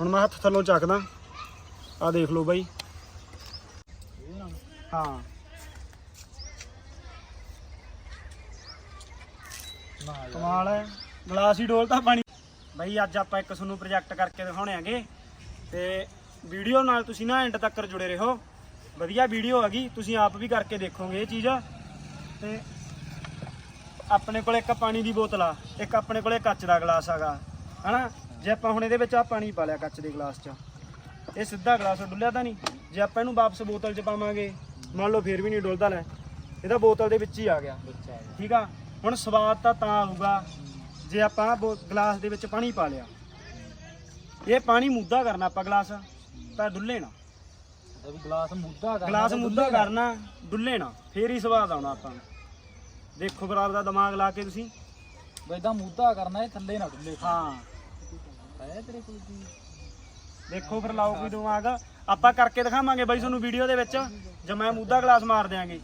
ਹੁਣ ਮੈਂ ਹੱਥ ਥੱਲੋਂ ਚੱਕਦਾ। ਆ ਦੇਖ ਲਓ ਬਾਈ। ਹਾਂ। ਕਮਾਲ ਹੈ। ਗਲਾਸ ਹੀ ਡੋਲਦਾ ਪਾਣੀ। ਬਾਈ, ਅੱਜ ਆਪਾਂ ਇੱਕ ਤੁਹਾਨੂੰ ਪ੍ਰੋਜੈਕਟ ਕਰਕੇ ਦਿਖਾਉਣੇ ਆਗੇ ਤੇ ਵੀਡੀਓ ਨਾਲ ਤੁਸੀਂ ਨਾ ਐਂਡ ਤੱਕ ਜੁੜੇ ਰਹੋ। ਵਧੀਆ ਵੀਡੀਓ ਹੈਗੀ। ਤੁਸੀਂ ਆਪ ਵੀ ਕਰਕੇ ਦੇਖੋਗੇ ਇਹ ਚੀਜ਼। ਤੇ ਆਪਣੇ ਕੋਲ ਇੱਕ ਪਾਣੀ ਦੀ ਬੋਤਲ ਆ। ਇੱਕ ਆਪਣੇ ਕੋਲੇ ਕੱਚ ਦਾ ਗਲਾਸ ਹੈਗਾ। ਹਨਾ? ਜੇ ਆਪਾਂ ਹੁਣ ਇਹਦੇ ਵਿੱਚ ਆ ਪਾਣੀ ਪਾ ਲਿਆ ਕੱਚ ਦੇ ਗਲਾਸ 'ਚ ਇਹ ਸਿੱਧਾ ਗਲਾਸ ਡੁੱਲਿਆ ਤਾਂ ਨਹੀਂ। ਜੇ ਆਪਾਂ ਇਹਨੂੰ ਵਾਪਸ ਬੋਤਲ 'ਚ ਪਾਵਾਂਗੇ ਮੰਨ ਲਓ ਫੇਰ ਵੀ ਨਹੀਂ ਡੁੱਲਦਾ ਲੈ ਇਹਦਾ ਬੋਤਲ ਦੇ ਵਿੱਚ ਹੀ ਆ ਗਿਆ। ਠੀਕ ਆ? ਹੁਣ ਸਵਾਦ ਤਾਂ ਤਾਂ ਆਊਗਾ ਜੇ ਆਪਾਂ ਗਲਾਸ ਦੇ ਵਿੱਚ ਪਾਣੀ ਪਾ ਲਿਆ। ਇਹ ਪਾਣੀ ਮੁੱਦਾ ਕਰਨਾ ਆਪਾਂ ਗਲਾਸ ਤਾਂ ਡੁੱਲੇ ਨਾ। ਗਲਾਸ ਮੁੱਦਾ ਕਰਨਾ ਗਲਾਸ ਤੇ ਮੁੱਦਾ ਕਰਨਾ ਡੁੱਲੇ ਨਾ। ਫੇਰ ਹੀ ਸਵਾਦ ਆਉਣਾ ਆਪਾਂ ਦੇਖੋ ਬਰਾਬਰ ਦਾ ਦਿਮਾਗ ਲਾ ਕੇ ਤੁਸੀਂ। ਬਈ ਇਦਾਂ ਮੁੱਦਾ ਕਰਨਾ ਇਹ ਥੱਲੇ ਨਾ ਡੁੱਲੇ। ਹਾਂ। ਹੈ ਤੇਰੇ ਕੋਲ ਕੀ? ਦੇਖੋ ਫਿਰ ਲਾਓ ਕੋਈ ਦਿਮਾਗ। ਆਪਾਂ ਕਰਕੇ ਦਿਖਾਵਾਂਗੇ ਬਾਈ ਤੁਹਾਨੂੰ ਵੀਡੀਓ ਦੇ ਵਿੱਚ। ਜੇ ਮੈਂ ਮੁੱਦਾ ਗਲਾਸ ਮਾਰ ਦਿਆਂਗੇ।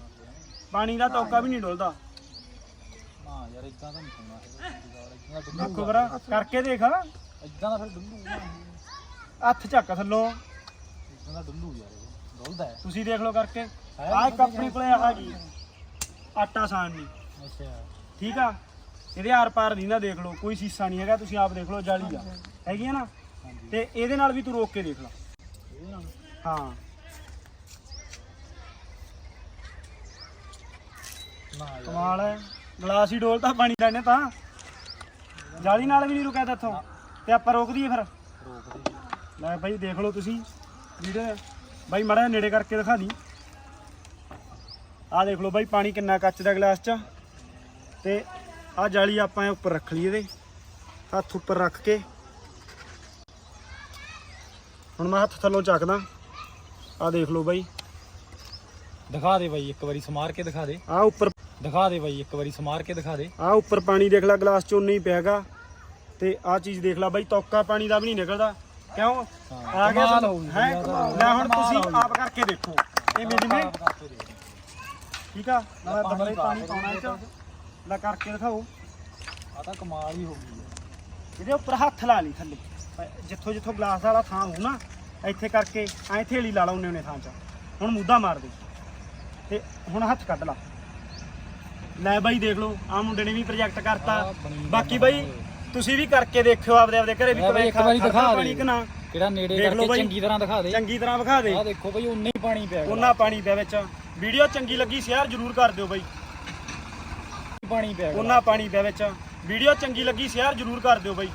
ਪਾਣੀ ਦਾ ਟੋਕਾ ਵੀ ਨਹੀਂ ਡੁੱਲਦਾ। ਨਾ ਯਾਰ ਇਦਾਂ ਤਾਂ ਨਹੀਂ ਸੁਣਨਾ ਇਦਾਂ ਦੇਖੋ ਭਰਾ ਕਰਕੇ ਦੇਖ। ਇਦਾਂ ਦਾ ਫਿਰ ਡੁੱਲੂ ਹੱਥ ਚੱਕ ਥੱਲੋਂ। ਇਦਾਂ ਦਾ ਡੁੱਲੂ ਯਾਰ ਇਹ ਡੁੱਲਦਾ ਹੈ। ਤੁਸੀਂ ਦੇਖ ਲਓ ਕਰਕੇ। ਆਹ ਇੱਕ ਆਪਣੇ ਕੋਲੇ ਆ ਗਈ ਆਟਾ ਸਾਣਨੀ ਅੱਛਾ। ਠੀਕ ਆ? ਇਹਦੇ ਆਰ ਪਾਰ ਨਹੀਂ ਨਾ ਦੇਖ ਲਓ ਕੋਈ ਸੀਸਾ ਨਹੀਂ ਹੈਗਾ ਤੁਸੀਂ ਆਪ ਦੇਖ ਲਓ ਜਾਲੀ ਆ। ਹੈਗੀ ਆ ਨਾ? ਤੇ ਇਹਦੇ ਨਾਲ ਵੀ ਤੂੰ ਰੋਕ ਕੇ ਦੇਖ ਲੈ। ਹਾਂ। ਕਮਾਲ ਹੈ ਗਲਾਸ ਹੀ ਡੋਲਤਾ ਪਾਣੀ ਦਾ ਇਹਨੇ ਤਾਂ। ਜਾਲੀ ਨਾਲ ਵੀ ਨਹੀਂ ਰੁਕਿਆ ਇੱਥੋਂ। ਤੇ ਆਪਾਂ ਰੋਕ ਦਈਏ ਫਿਰ। ਰੋਕ ਲੈ ਭਾਈ ਦੇਖ ਲਓ ਤੁਸੀਂ। ਵੀਡੀਓ ਬਾਈ ਮੜਾ ਨੇੜੇ ਕਰਕੇ ਦਿਖਾ ਦੀ। ਆਹ ਦੇਖ ਲਓ ਬਾਈ ਪਾਣੀ ਕਿੰਨਾ ਕੱਚ ਦਾ ਗਲਾਸ ਚ। ਤੇ ਆਹ ਜਾਲੀ ਆਪਾਂ ਉੱਪਰ ਰੱਖ ਲਈ ਇਹਦੇ। ਹੱਥ ਉੱਪਰ ਰੱਖ ਕੇ। ਹੁਣ ਮੈਂ ਹੱਥ ਥੱਲੋਂ ਚੱਕਦਾ। ਆਹ ਦੇਖ ਲਓ ਬਾਈ। ਦਿਖਾ ਦੇ ਬਾਈ ਇੱਕ ਵਾਰੀ ਸਮਾਰ ਕੇ ਦਿਖਾ ਦੇ। ਆਹ ਉੱਪਰ ਦਿਖਾ ਦੇ ਬਾਈ ਇੱਕ ਵਾਰੀ ਸਮਾਰ ਕੇ ਦਿਖਾ ਦੇ। ਆਹ ਉੱਪਰ ਪਾਣੀ ਦੇਖ ਲੈ ਗਲਾਸ ਚ ਉਨਾ ਹੀ ਪਿਆਗਾ। ਤੇ ਆਹ ਚੀਜ਼ ਦੇਖ ਲੈ ਬਾਈ ਤੌਕਾ ਪਾਣੀ ਦਾ ਵੀ ਨਹੀਂ ਨਿਕਲਦਾ। ਕਿਉਂ? ਆ ਗਿਆ ਹੋ। ਲੈ ਹੁਣ ਤੁਸੀਂ। ਆਪ ਕਰਕੇ ਦੇਖੋ। ਇਹ ਕਰਕੇ ਦੇ। ਠੀਕ ਆ? ਮੈਂ ਪਾਣੀ ਪਾਉਣਾ ਇਹ ਚ। ਲੈ ਕਰਕੇ ਦਿਖਾਓ। ਆਹ ਤਾਂ ਕਮਾਲ ਹੀ ਹੋ ਗਈ। ਇਹਦੇ ਉੱਪਰ ਹੱਥ ਲਾ ਲਈ ਥੱਲੇ। ਜਿੱਥੋਂ ਜਿੱਥੋਂ ਗਲਾਸ ਵਾਲਾ ਥਾਂ ਹੋਊ ਨਾ ਇੱਥੇ ਕਰਕੇ ਐਂ ਥੇਲੀ ਲਾ ਲਾ ਉਹਨੇ ਉਹਨੇ ਥਾਂ 'ਚ। ਹੁਣ ਮੁੱਦਾ ਮਾਰ ਦੇ। ਤੇ ਹੁਣ ਹੱਥ ਕੱਢ ਲਾ। ਲੈ ਬਾਈ ਦੇਖ ਲਓ ਆ ਮੁੰਡੇ ਨੇ ਵੀ ਪ੍ਰੋਜੈਕਟ ਕਰਤਾ। ਬਾਕੀ ਬਾਈ ਤੁਸੀਂ ਵੀ ਕਰਕੇ ਦੇਖਿਓ ਆਪਦੇ ਆਪਦੇ ਘਰੇ ਵੀ ਲੈ ਬਾਈ ਇੱਕ ਵਾਰੀ ਖੜਦਾ ਦਿਖਾ ਪਾਣੀ ਦੇ। ਕਿ ਨਾ। ਕਿਹੜਾ ਨੇੜੇ ਦੇਖ ਲਓ ਕਰਕੇ ਬਾਈ। ਚੰਗੀ ਤਰ੍ਹਾਂ ਦਿਖਾ ਦੇ। ਚੰਗੀ ਤਰ੍ਹਾਂ ਵਿਖਾ ਦੇ। ਆਹ ਦੇਖੋ ਬਈ ਉਨਾ ਹੀ ਪਾਣੀ ਪਿਆ ਉਹਨਾਂ ਪਾਣੀ ਪਿਆ ਵਿੱਚ। ਵੀਡੀਓ ਚੰਗੀ ਲੱਗੀ ਸ਼ੇਅਰ ਜ਼ਰੂਰ ਕਰ ਦਿਓ ਬਾਈ। ਪਾਣੀ ਪਿਆ ਉਹਨਾਂ ਪਾਣੀ ਪਿਆ ਵਿੱਚ। ਵੀਡੀਓ ਚੰਗੀ ਲੱਗੀ ਸ਼ੇਅਰ ਜ਼ਰੂਰ ਕਰ ਦਿਓ ਬਾਈ।